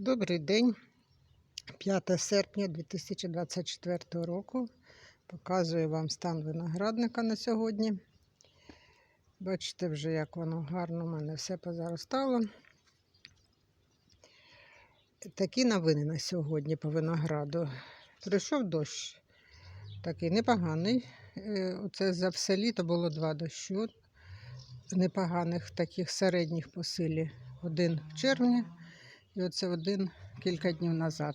Добрий день, 5 серпня 2024 року. Показую вам стан виноградника на сьогодні. Бачите вже, як воно гарно у мене все позаростало. Такі новини на сьогодні по винограду. Прийшов дощ, такий непоганий. Е, Оце за все літо було два дощу. Непоганих, таких середніх по силі. Один в червні і оце один кілька днів назад.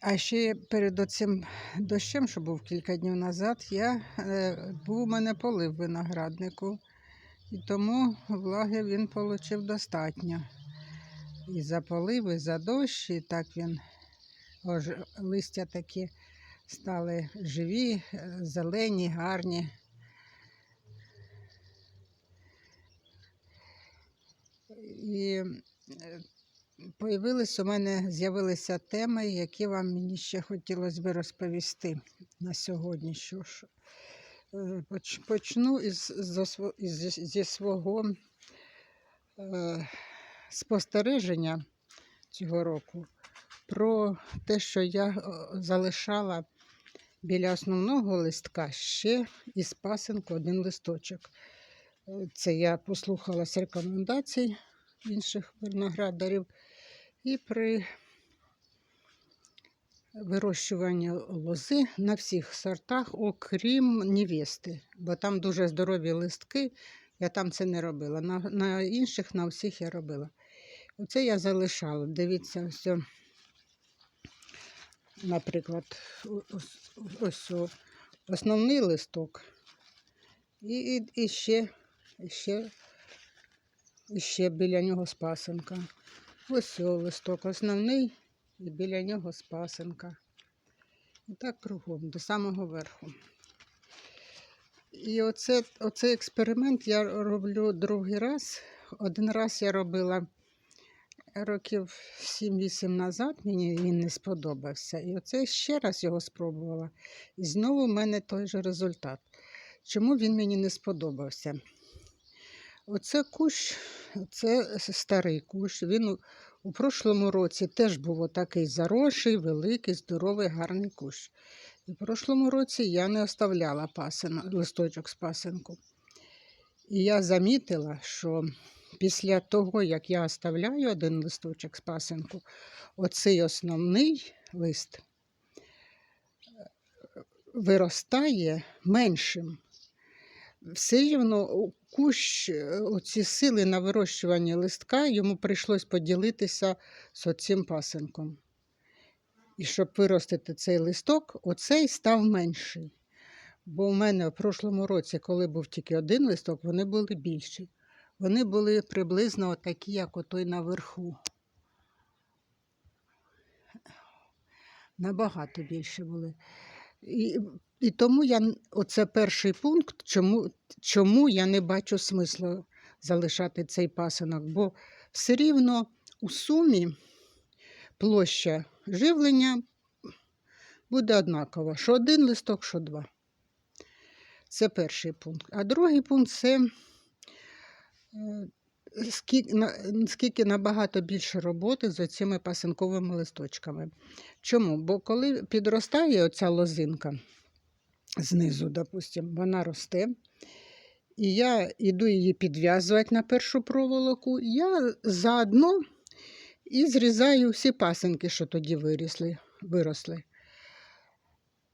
А ще перед оцим дощем, що був кілька днів назад, я, е, був у мене полив винограднику, і тому влаги він отримав достатньо. І за полив, і за дощ, і так він ож, листя такі стали живі, е, зелені, гарні. І е, появились у мене з'явилися теми, які вам мені ще хотілося би розповісти на сьогодні. Що ж, е, почну із, із- зі свого е, спостереження цього року про те, що я е, залишала біля основного листка ще із пасинку один листочок. Це я послухалась рекомендацій інших виноградарів. І при вирощуванні лози на всіх сортах, окрім невести, бо там дуже здорові листки, я там це не робила. На, на інших, на всіх я робила. Оце я залишала. Дивіться, ось, наприклад, ось, ось основний листок. І, і, і ще, і ще, ще біля нього спасенка. Ось о, листок основний і біля нього спасенка. І так кругом, до самого верху. І оце, оцей експеримент я роблю другий раз. Один раз я робила років 7-8 назад, мені він не сподобався. І оце ще раз його спробувала. І знову в мене той же результат. Чому він мені не сподобався? Оце кущ, це старий кущ. Він у, прошлому році теж був такий заросший, великий, здоровий, гарний кущ. І в прошлому році я не оставляла пасин, листочок з пасинку. І я замітила, що після того, як я оставляю один листочок з пасинку, оцей основний лист е, виростає меншим все рівно кущ, е, оці сили на вирощування листка, йому прийшлось поділитися з оцим пасинком. І щоб виростити цей листок, оцей став менший. Бо у мене в прошлому році, коли був тільки один листок, вони були більші. Вони були приблизно такі, як отой наверху. Набагато більше були. І, і тому я, оце перший пункт, чому, чому я не бачу смислу залишати цей пасинок, бо все рівно у сумі площа живлення буде однакова, що один листок, що два. Це перший пункт. А другий пункт це е, скільки, набагато більше роботи з цими пасинковими листочками. Чому? Бо коли підростає оця лозинка знизу, допустимо, вона росте, і я йду її підв'язувати на першу проволоку, я заодно і зрізаю всі пасинки, що тоді вирісли, виросли.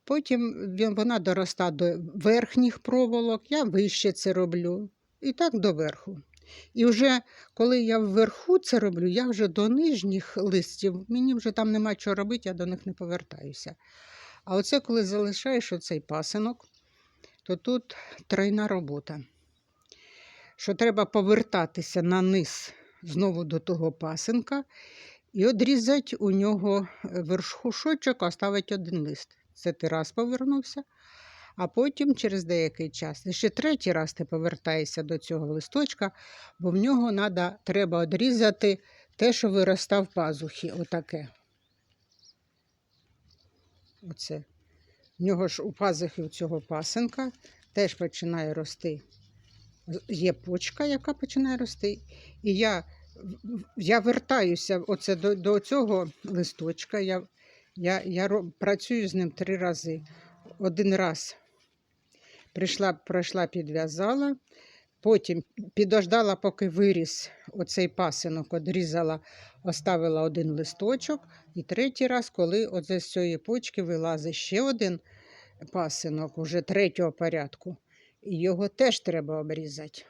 Потім вона доросла до верхніх проволок, я вище це роблю. І так до верху. І вже коли я вверху це роблю, я вже до нижніх листів, мені вже там нема чого робити, я до них не повертаюся. А оце коли залишаєш оцей пасинок, то тут тройна робота. Що треба повертатися на низ знову до того пасинка і одрізати у нього верхушочок, оставити один лист. Це ти раз повернувся, а потім через деякий час. І ще третій раз ти повертаєшся до цього листочка, бо в нього надо, треба одрізати те, що виростав пазухи. Отаке. Оце. В нього ж у пазухи цього пасенка теж починає рости. Є почка, яка починає рости. І я я вертаюся оце до, до цього листочка. Я, я, я працюю з ним три рази. Один раз прийшла, пройшла, підв'язала, потім підождала, поки виріс оцей пасинок, одрізала, оставила один листочок. І третій раз, коли оце з цієї почки вилазить ще один пасинок, уже третього порядку, і його теж треба обрізати.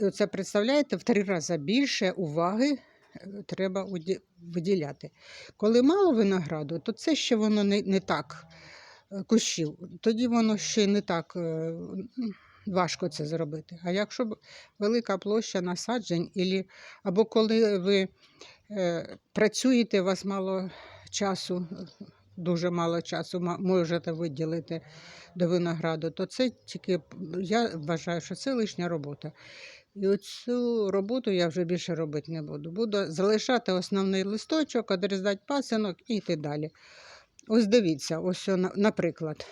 Оце представляєте, в три рази більше уваги е, треба виділяти. Коли мало винограду, то це ще воно не, не так кущів. Тоді воно ще не так е, важко це зробити. А якщо велика площа насаджень, або коли ви е, працюєте, у вас мало часу, е, дуже мало часу можете виділити до винограду, то це тільки я вважаю, що це лишня робота. І оцю роботу я вже більше робити не буду. Буду залишати основний листочок, одрізати пасинок і йти далі. Ось дивіться, ось, наприклад,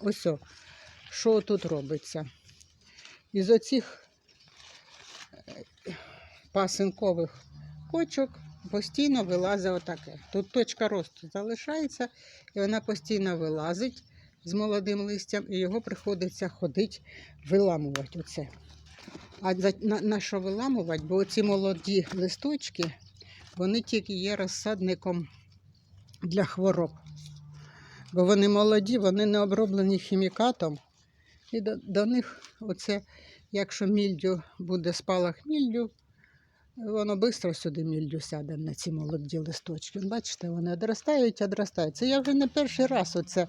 ось що тут робиться. Із оцих е, пасинкових кочок постійно вилазить отаке. Тут точка росту залишається, і вона постійно вилазить з молодим листям, і його приходиться ходити, виламувати оце. А на, на що виламувати? Бо ці молоді листочки, вони тільки є розсадником для хвороб. Бо вони молоді, вони не оброблені хімікатом. І до, до них, оце, якщо мільдю буде спалах мільдю, воно швидко сюди мільдю сяде на ці молоді листочки. Бачите, вони одростають, одростають. Це я вже не перший раз оце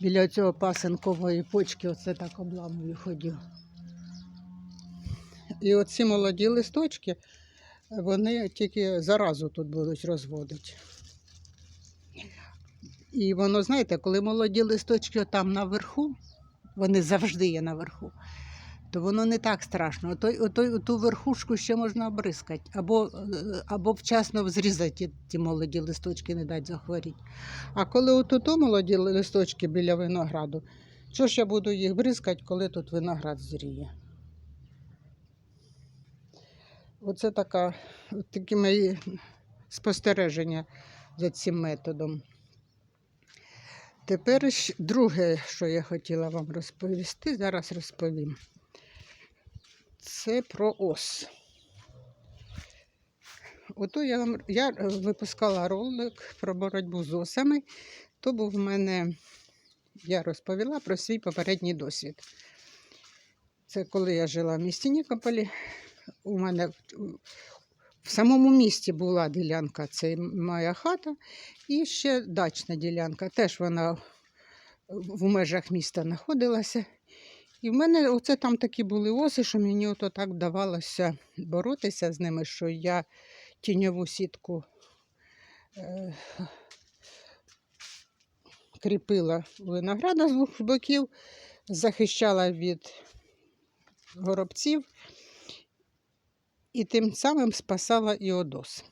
біля цього пасинкової почки оце так обламую ходю. І оці молоді листочки, вони тільки заразу тут будуть розводити. І воно, знаєте, коли молоді листочки там наверху, вони завжди є наверху, то воно не так страшно. Отой, отой, ту верхушку ще можна обрискати, або, або вчасно зрізати ті, ті молоді листочки, не дати захворіти. А коли отут молоді листочки біля винограду, що ж я буду їх бризкати, коли тут виноград зріє? Оце така, такі мої спостереження за цим методом. Тепер друге, що я хотіла вам розповісти, зараз розповім. Це про ос. Ото я вам я випускала ролик про боротьбу з осами. То був в мене, я розповіла про свій попередній досвід. Це коли я жила в місті Нікополі. У мене в- самому місті була ділянка, це моя хата, і ще дачна ділянка. Теж вона в межах міста знаходилася. І в мене оце там такі були оси, що мені ото так вдавалося боротися з ними, що я тіньову сітку е, кріпила винограда з двох боків, захищала від горобців і тим самим спасала і одос.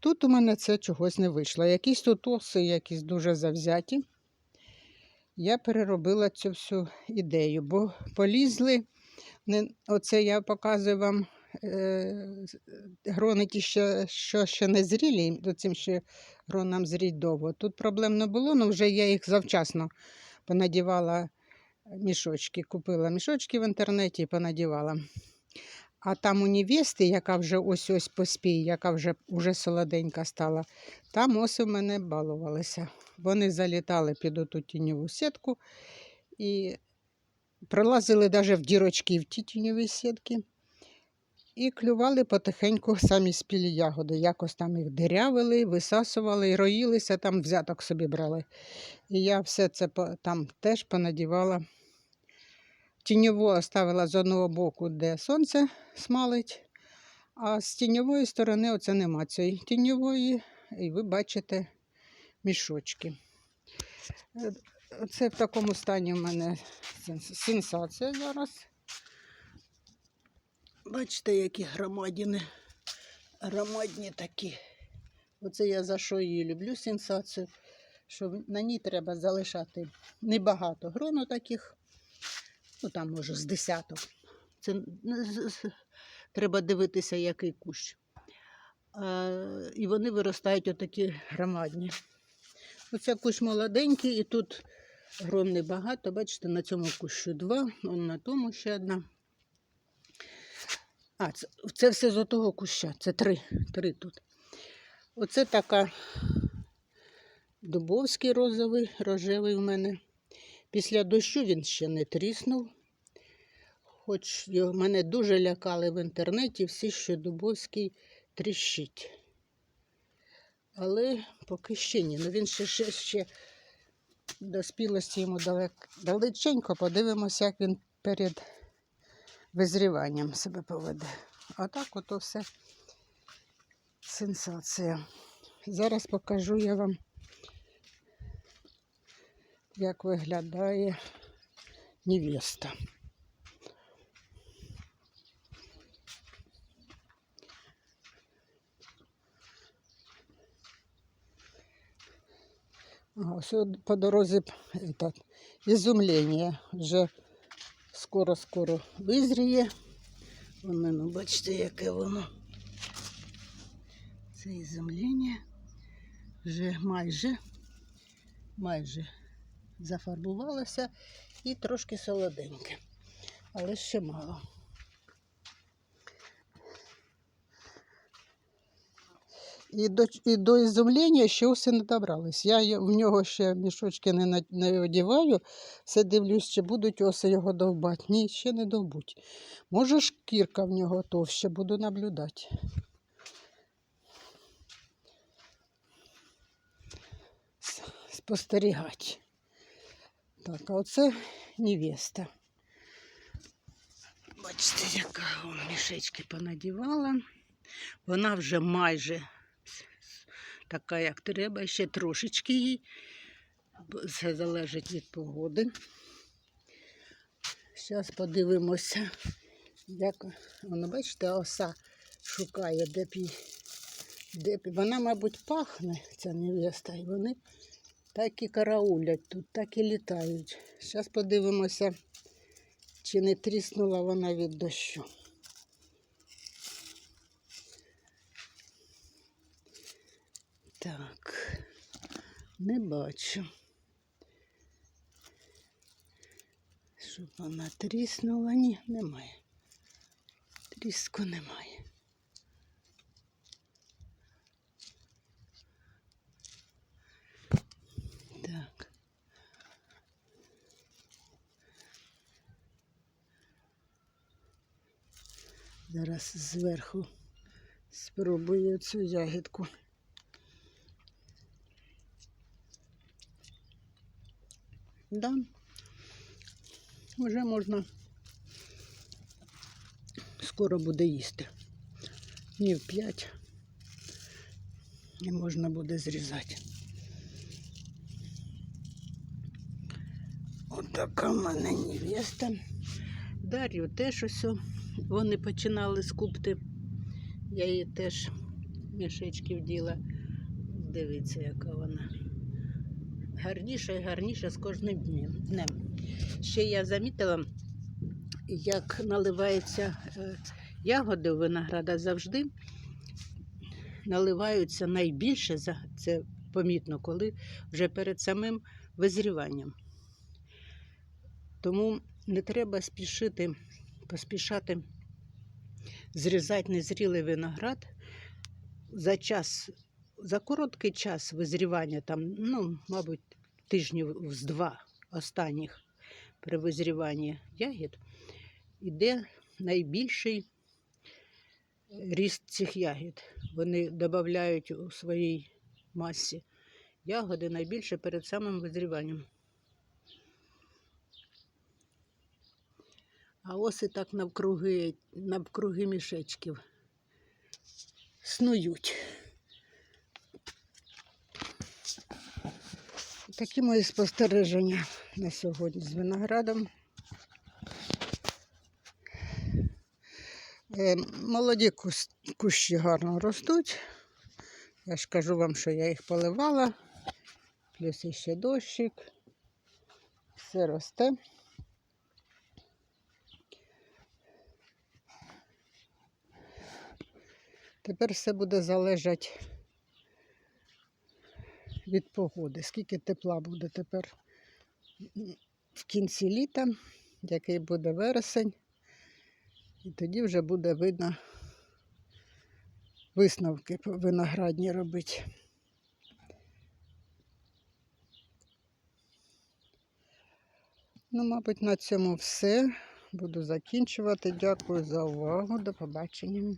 Тут у мене це чогось не вийшло. Якісь тут оси, якісь дуже завзяті. Я переробила цю всю ідею, бо полізли. Оце я показую вам е, грони що, що ще не зрілі, до цим ще гронам зріть довго. Тут проблем не було, але вже я їх завчасно понадівала мішочки. Купила мішочки в інтернеті і понадівала. А там у невести, яка вже ось ось поспій, яка вже, вже солоденька стала, там оси в мене балувалися. Вони залітали під оту тіньову сітку і пролазили навіть в дірочки в ті тіньові сітки. І клювали потихеньку самі спілі ягоди. Якось там їх дирявили, висасували роїлися, там взяток собі брали. І я все це там теж понадівала. Тіньову оставила з одного боку, де сонце смалить, а з тіньової сторони оце нема цієї тіньової, і ви бачите мішочки. Е, Це в такому стані в мене сенсація зараз. Бачите, які громадіни. Громадні такі. Оце я за що її люблю сенсацію, що на ній треба залишати небагато грону таких, ну там може з десяток. Це з- треба дивитися, який кущ. А, і вони виростають отакі громадні. Оце кущ молоденький, і тут гром небагато. Бачите, на цьому кущу два, он на тому ще одна. А, це, це все з отого куща. Це три. Три тут. Оце така дубовський розовий, рожевий у мене. Після дощу він ще не тріснув. Хоч його, мене дуже лякали в інтернеті всі, що Дубовський тріщить. Але поки ще ні. Ну він ще, ще, ще до спілості йому далек, далеченько. Подивимося, як він перед визріванням себе поведе. А так ото все сенсація. Зараз покажу я вам, як виглядає невеста. Все по дорозі этот, ізумлення. Вже скоро-скоро визріє. Воно, ну, бачите, яке воно. Це ізумлення. Вже майже, майже зафарбувалося і трошки солоденьке. Але ще мало. І до, і до ізумлення ще все не добрались. Я в нього ще мішочки не, не одіваю, все дивлюсь, чи будуть оси його довбати. Ні, ще не довбуть. Може, шкірка в нього товще, буду наблюдати. Спостерігати. Так, а оце невеста. Бачите, яка мішечки понадівала. Вона вже майже така, як треба, ще трошечки їй. Це залежить від погоди. Зараз подивимося, як воно, бачите, оса шукає, де б. Де б... Вона, мабуть, пахне, ця невеста, і вони так і караулять тут, так і літають. Зараз подивимося, чи не тріснула вона від дощу. Так, не бачу. Щоб вона тріснула, ні, немає. Тріску немає. Так. Зараз зверху спробую цю ягідку. Да. Вже можна скоро буде їсти. Днів п'ять. І можна буде зрізати. Отака в мене невеста. Дар'ю теж ось. Вони починали з купти. Я її теж мішечки вділа. Дивіться, яка вона гарніша і гарніша з кожним днем. днем. Ще я замітила, як наливаються е, ягоди у винограда завжди наливаються найбільше, це помітно, коли вже перед самим визріванням. Тому не треба спішити, поспішати зрізати незрілий виноград за час, за короткий час визрівання, там, ну, мабуть, тижнів з два останніх при визріванні ягід, іде найбільший ріст цих ягід. Вони додають у своїй масі ягоди найбільше перед самим визріванням. А ось і так навкруги, навкруги мішечків снують. Такі мої спостереження на сьогодні з виноградом. Е, Молоді кущі гарно ростуть. Я ж кажу вам, що я їх поливала, плюс іще дощик. Все росте. Тепер все буде залежати від погоди. Скільки тепла буде тепер в кінці літа, який буде вересень. І тоді вже буде видно висновки виноградні робити. Ну, мабуть, на цьому все. Буду закінчувати. Дякую за увагу. До побачення.